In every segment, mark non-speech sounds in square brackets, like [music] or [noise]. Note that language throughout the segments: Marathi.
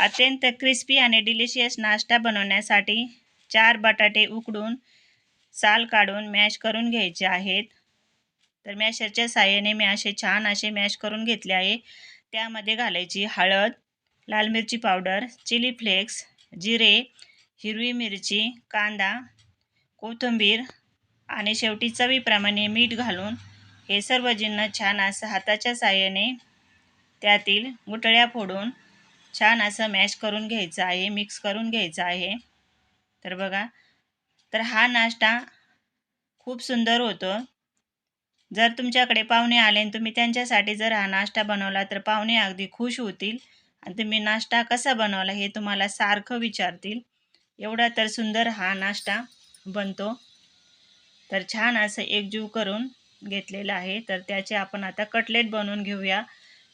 अत्यंत क्रिस्पी आणि डिलिशियस नाश्ता बनवण्यासाठी चार बटाटे उकडून साल काढून मॅश करून घ्यायचे आहेत. तर मॅशरच्या साह्याने मी असे छान असे मॅश करून घेतले आहे. त्यामध्ये घालायची हळद लाल मिरची पावडर चिली फ्लेक्स जिरे हिरवी मिरची कांदा कोथिंबीर आणि शेवटी चवीप्रमाणे मीठ घालून हे सर्व जिन्न छान असं हाताच्या साह्याने त्यातील गुटळ्या फोडून छान असं मॅश करून घ्यायचं आहे मिक्स करून घ्यायचं आहे. तर बघा तर हा नाश्ता खूप सुंदर होतो. जर तुमच्याकडे पाहुणे आले आणि तुम्ही त्यांच्यासाठी जर हा नाश्ता बनवला तर पाहुणे अगदी खुश होतील आणि तुम्ही नाश्ता कसा बनवला हे तुम्हाला सारखं विचारतील. एवढा तर सुंदर हा नाश्ता बनतो. तर छान असं एकजीव करून घेतलेलं आहे. तर त्याचे आपण आता कटलेट बनवून घेऊया.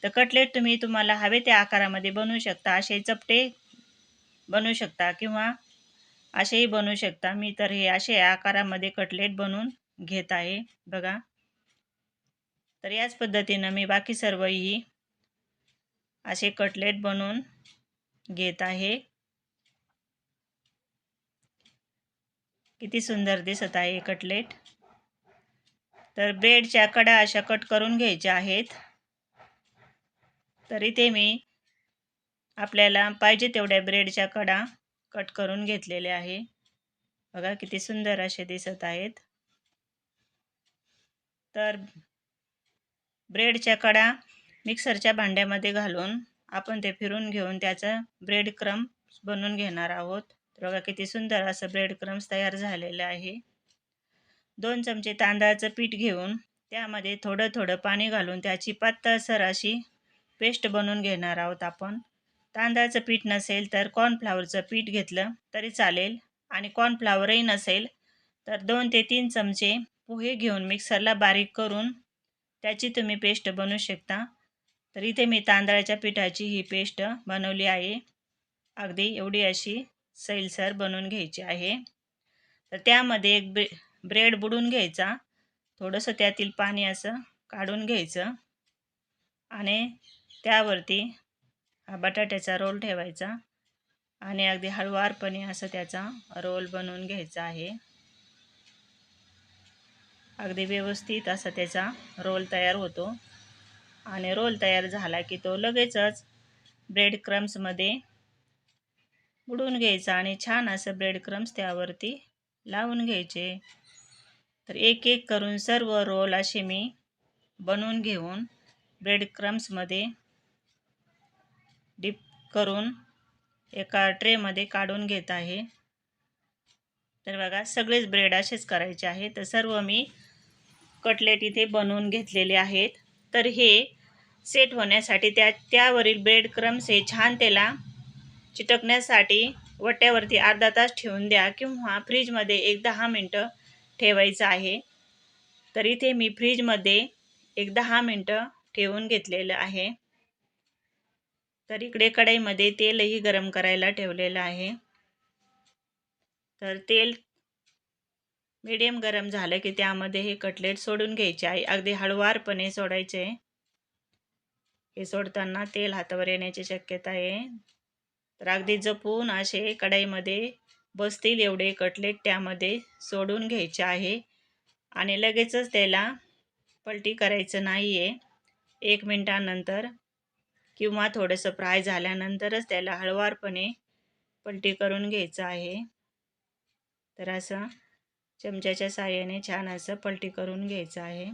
तर कटलेट तुम्ही तुम्हाला हवे त्या आकारामध्ये बनवू शकता. असे चपटे बनवू शकता किंवा असेही बनवू शकता. मी तर हे असे आकारामध्ये कटलेट बनवून घेत आहे. बघा. तर याच पद्धतीनं मी बाकी सर्वही असे कटलेट बनवून घेत आहे. किती सुंदर दिसत आहे कटलेट. तर ब्रेडच्या कडा अशा कट करून घ्यायच्या आहेत. तर इथे मी आपल्याला पाहिजे तेवढ्या ब्रेडच्या कडा कट करून घेतलेल्या आहे. बघा किती सुंदर असे दिसत आहेत. तर ब्रेडच्या कडा मिक्सरच्या भांड्यामध्ये घालून आपण ते फिरून घेऊन त्याचं ब्रेड क्रम्स बनवून घेणार आहोत. तर बघा किती सुंदर असं ब्रेड क्रम्स तयार झालेलं आहे. दोन चमचे तांदळाचं पीठ घेऊन त्यामध्ये थोडं थोडं पाणी घालून त्याची पातळसर अशी पेस्ट बनवून घेणार आहोत आपण. तांदळाचं पीठ नसेल तर कॉर्नफ्लावरचं पीठ घेतलं तरी चालेल आणि कॉर्नफ्लावरही नसेल तर दोन ते तीन चमचे पोहे घेऊन मिक्सरला बारीक करून त्याची तुम्ही पेस्ट बनवू शकता. तर इथे मी तांदळाच्या पिठाची ही पेस्ट बनवली आहे. अगदी एवढी अशी सैलसर बनवून घ्यायची आहे. तर त्यामध्ये एक ब्रे ब्रेड बुडून घ्यायचा. थोडंसं त्यातील पाणी असं काढून घ्यायचं. आणि त्यावरती हा बटाट्याचा रोल ठेवायचा आणि अगदी हळुवारपणे असं त्याचा रोल बनवून घ्यायचा आहे. अगदी व्यवस्थित असा त्याचा रोल तयार होतो आणि रोल तयार झाला की तो लगेचच ब्रेड क्रम्समध्ये बुडून घ्यायचा आणि छान असं ब्रेड क्रम्स त्यावरती लावून घ्यायचे. तर एक एक करून सर्व रोल असे मी बनवून घेऊन ब्रेड क्रम्समध्ये डिप करून एका ट्रेमध्ये काढून घेत आहे. तर बघा सगळेच ब्रेड असेच करायचे आहे तर सर्व मी कटलेट इथे बनवून घेतलेले आहेत. तर हे सेट होण्यासाठी त्या त्यावरील ब्रेड क्रम्स हे छान त्याला चिटकण्यासाठी वट्यावरती अर्धा तास ठेवून द्या किंवा फ्रीजमध्ये एक दहा मिनटं ठेवायचं आहे. तर इथे मी फ्रीजमध्ये एक दहा मिनटं ठेवून घेतलेलं आहे. तर इकडे कढईमध्ये तेलही गरम करायला ठेवलेलं आहे. तर तेल मीडियम गरम झालं की त्यामध्ये हे कटलेट सोडून घ्यायचे. आहे अगदी हळुवारपणे सोडायचे. हे सोडताना तेल हातावर येण्याची शक्यता आहे. तर अगदी जपून असे कढईमध्ये बसतील एवढे कटलेट त्यामध्ये सोडून घ्यायचे आहे. आणि लगेचच त्याला पलटी करायचं नाही आहे एक मिनटानंतर किंवा थोडंसं फ्राय झाल्यानंतरच त्याला हळवारपणे पलटी करून घ्यायचं आहे. तर असं चमच्याच्या साह्याने छान असं पलटी करून घ्यायचं आहे.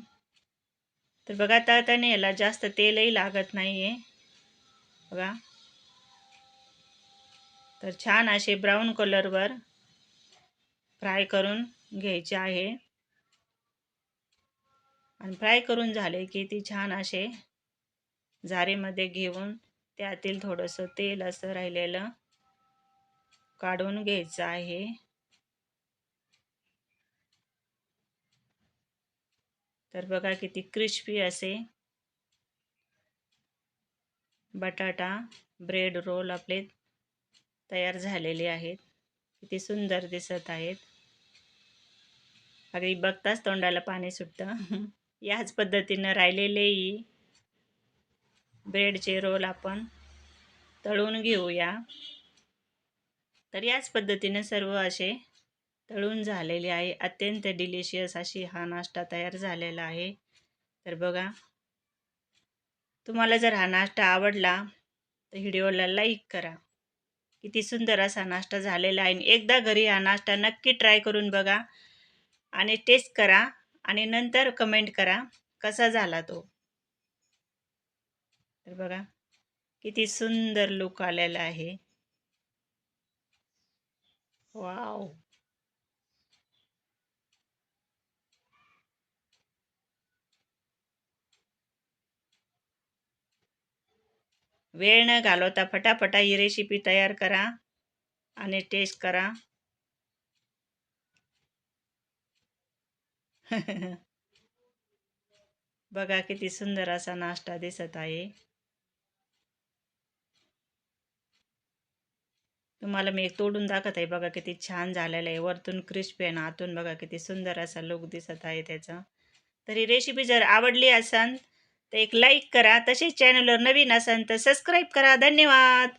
तर बघा तळताना याला जास्त तेलही लागत नाही आहे बघा. तर छान असे ब्राऊन कलरवर फ्राय करून घ्यायचे आहे. आणि फ्राय करून झाले की ती छान असे झारीमध्ये घेऊन त्यातील थोडंसं तेल असं राहिलेलं काढून घ्यायचं आहे. तर बघा किती क्रिस्पी असे बटाटा ब्रेड रोल आपले तयार झालेले आहेत. किती सुंदर दिसत आहेत. अगदी बघताच तोंडाला पाणी सुटतं. [laughs] याच पद्धतीनं राहिलेलेही ब्रेडचे रोल आपण तळून घेऊया. तर याच पद्धतीने सर्व असे तळून झालेले आहे. अत्यंत डिलिशियस अशी हा नाश्ता तयार झालेला आहे. तर बघा तुम्हाला जर हा नाश्ता आवडला तर व्हिडिओला लाईक करा. किती सुंदर असा नाश्ता झालेला आहे. एकदा घरी हा नाश्ता नक्की ट्राय करून बघा आणि टेस्ट करा आणि नंतर कमेंट करा कसा झाला तो. तर बघा किती सुंदर लुक आलेला आहे. वाव वेळ न घालवता फटाफटा ही रेसिपी तयार करा आणि टेस्ट करा. [laughs] बघा किती सुंदर असा नाश्ता दिसत आहे. तुम्हाला मी एक तोडून दाखवत आहे. बघा किती छान झालेलं आहे. वरतून क्रिस्पी आहे आतून बघा किती सुंदर असा लुक दिसत आहे त्याचा. तर ही रेसिपी जर आवडली असाल तर एक लाईक करा. तसेच चॅनलवर नवीन असाल तर सबस्क्राईब करा. धन्यवाद!